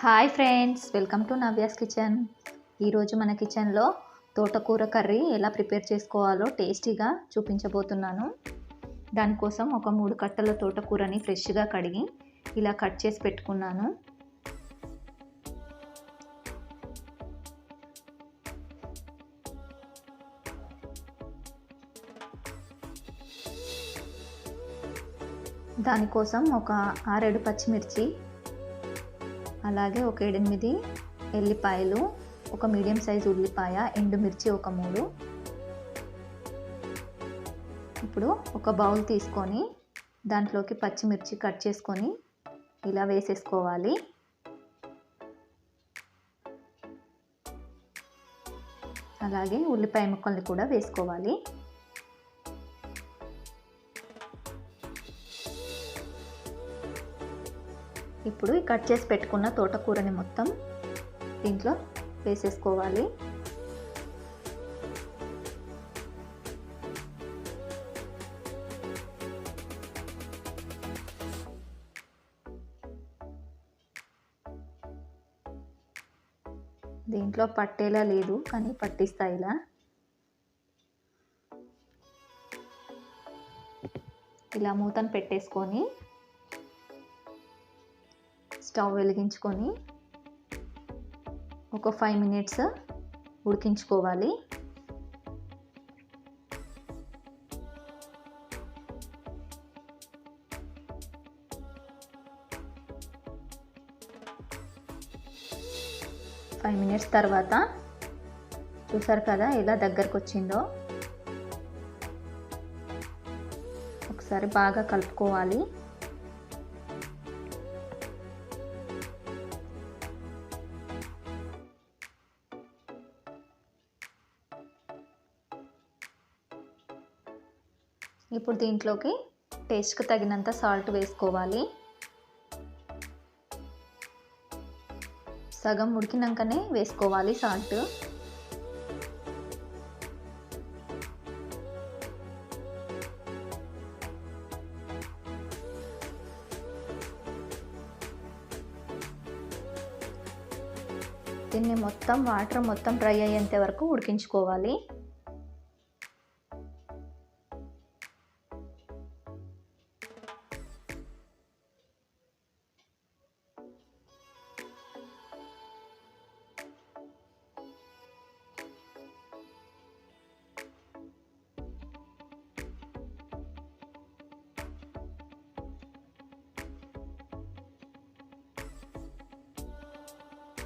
Hi friends welcome to Navya's kitchen. ఈరోజు మన కిచెన్లో తోటకూర కర్రీ ఎలా ప్రిపేర్ చేసుకోవాలో టేస్టీగా చూపించబోతున్నాను. దానికోసం ఒక మూడు కట్టల తోటకూరని ఫ్రెష్గా కడిగి ఇలా కట్ చేసి పెట్టుకున్నాను. దానికోసం ఒక ఆరేడు పచ్చిమిర్చి అలాగే ఒక ఎనిమిది ఎల్లిపాయలు ఒక మీడియం సైజు ఉల్లిపాయ ఎండుమిర్చి ఒక మూడు. ఇప్పుడు ఒక బౌల్ తీసుకొని దాంట్లోకి పచ్చిమిర్చి కట్ చేసుకొని ఇలా వేసేసుకోవాలి. అలాగే ఉల్లిపాయ ముక్కల్ని కూడా వేసుకోవాలి. ఇప్పుడు కట్ చేసి పెట్టుకున్న తోటకూరని మొత్తం దీంట్లో వేసేసుకోవాలి. దీంట్లో పట్టేలా లేదు కానీ పట్టిస్తా ఇలా. ఇలా మూతను పెట్టేసుకొని స్టవ్ వెలిగించుకొని ఒక ఫైవ్ మినిట్స్ ఉడికించుకోవాలి. ఫైవ్ మినిట్స్ తర్వాత చూసారు కదా ఎలా దగ్గరకు వచ్చిందో? ఒకసారి బాగా కలుపుకోవాలి. ఇప్పుడు దీంట్లోకి టేస్ట్కి తగినంత సాల్ట్ వేసుకోవాలి. సగం ఉడికినాకనే వేసుకోవాలి సాల్ట్. దీన్ని మొత్తం వాటర్ మొత్తం డ్రై అయ్యేంత వరకు ఉడికించుకోవాలి.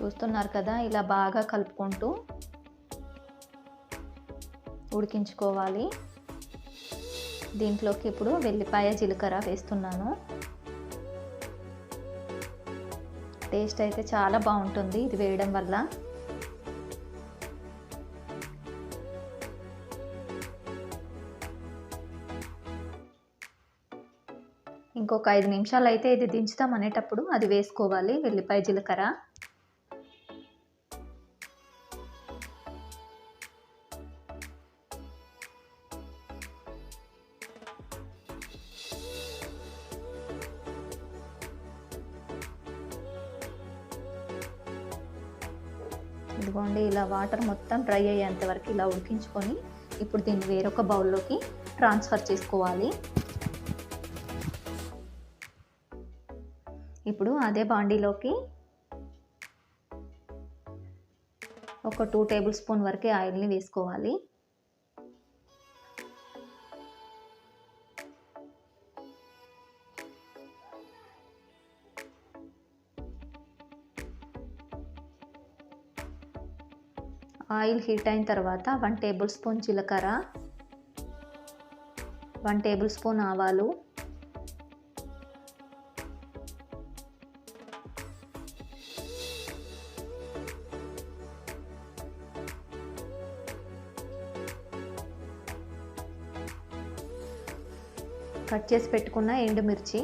చూస్తున్నారు కదా ఇలా బాగా కలుపుకుంటూ ఉడికించుకోవాలి. దీంట్లోకి ఇప్పుడు వెల్లిపాయ జీలకర్ర వేస్తున్నాను. టేస్ట్ అయితే చాలా బాగుంటుంది ఇది వేయడం వల్ల. ఇంకొక ఐదు నిమిషాలు అయితే ఇది దించుతాం అనేటప్పుడు అది వేసుకోవాలి వెల్లిపాయ జీలకర్ర. ఇదిగోండి ఇలా వాటర్ మొత్తం డ్రై అయ్యేంత వరకు ఇలా ఉడికించుకొని ఇప్పుడు దీన్ని వేరొక బౌల్లోకి ట్రాన్స్ఫర్ చేసుకోవాలి. ఇప్పుడు అదే బాండీలోకి ఒక టూ టేబుల్ స్పూన్ వరకే ఆయిల్ని వేసుకోవాలి. ఆయిల్ హీట్ అయిన తర్వాత వన్ టేబుల్ స్పూన్ జీలకర్ర వన్ టేబుల్ స్పూన్ ఆవాలు కట్ చేసి పెట్టుకున్న ఎండుమిర్చి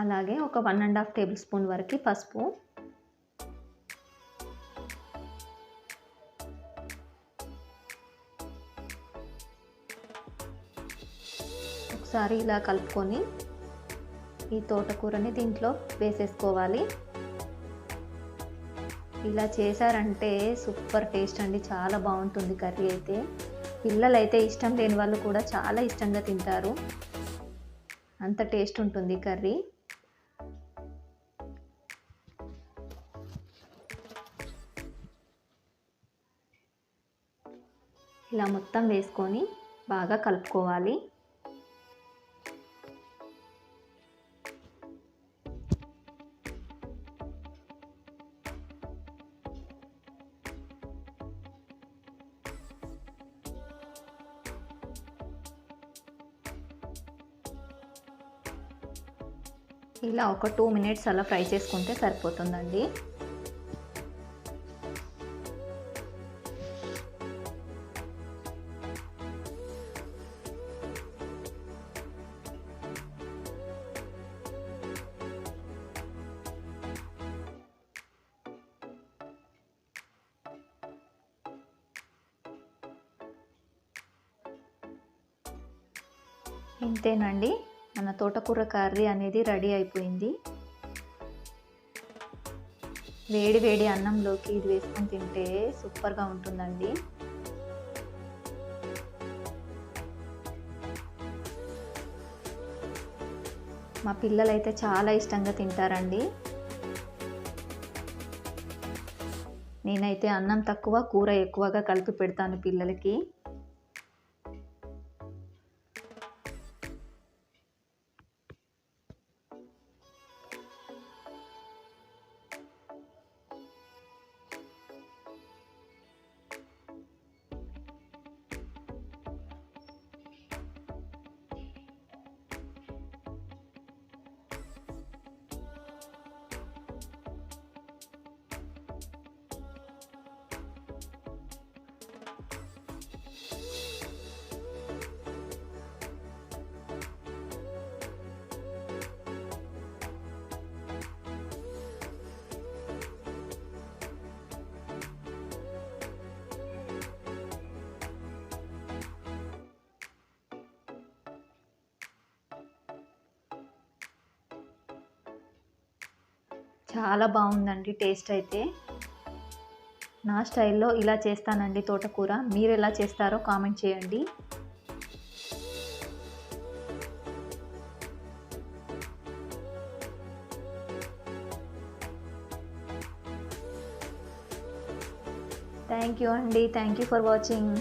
అలాగే ఒక one and half tablespoon వరకు పసుపు. ఒకసారి ఇలా కలుపుకొని ఈ తోటకూరని దీంట్లో వేసేసుకోవాలి. ఇలా చేశారంటే సూపర్ టేస్ట్ అండి చాలా బాగుంటుంది కర్రీ అయితే. పిల్లలైతే ఇష్టం లేని వాళ్ళు కూడా చాలా ఇష్టంగా తింటారు. అంత టేస్ట్ ఉంటుంది కర్రీ. ఇలా మొత్తం వేసుకొని బాగా కలుపుకోవాలి. ఇలా ఒక టూ మినిట్స్ అలా ఫ్రై చేసుకుంటే సరిపోతుందండి. ఇంతేనండి. మన తోటకూర కర్రీ అనేది రెడీ అయిపోయింది. వేడి వేడి అన్నంలోకి ఇది వేసుకొని తింటే సూపర్గా ఉంటుందండి. మా పిల్లలైతే చాలా ఇష్టంగా తింటారండి. నేనైతే అన్నం తక్కువ కూర ఎక్కువగా కలిపి పెడతాను పిల్లలకి. చాలా బాగుందండి టేస్ట్ అయితే. నా స్టైల్లో ఇలా చేస్తానండి తోటకూర. మీరు ఎలా చేస్తారో కామెంట్ చేయండి. థ్యాంక్ యూ అండి. Thank you for watching.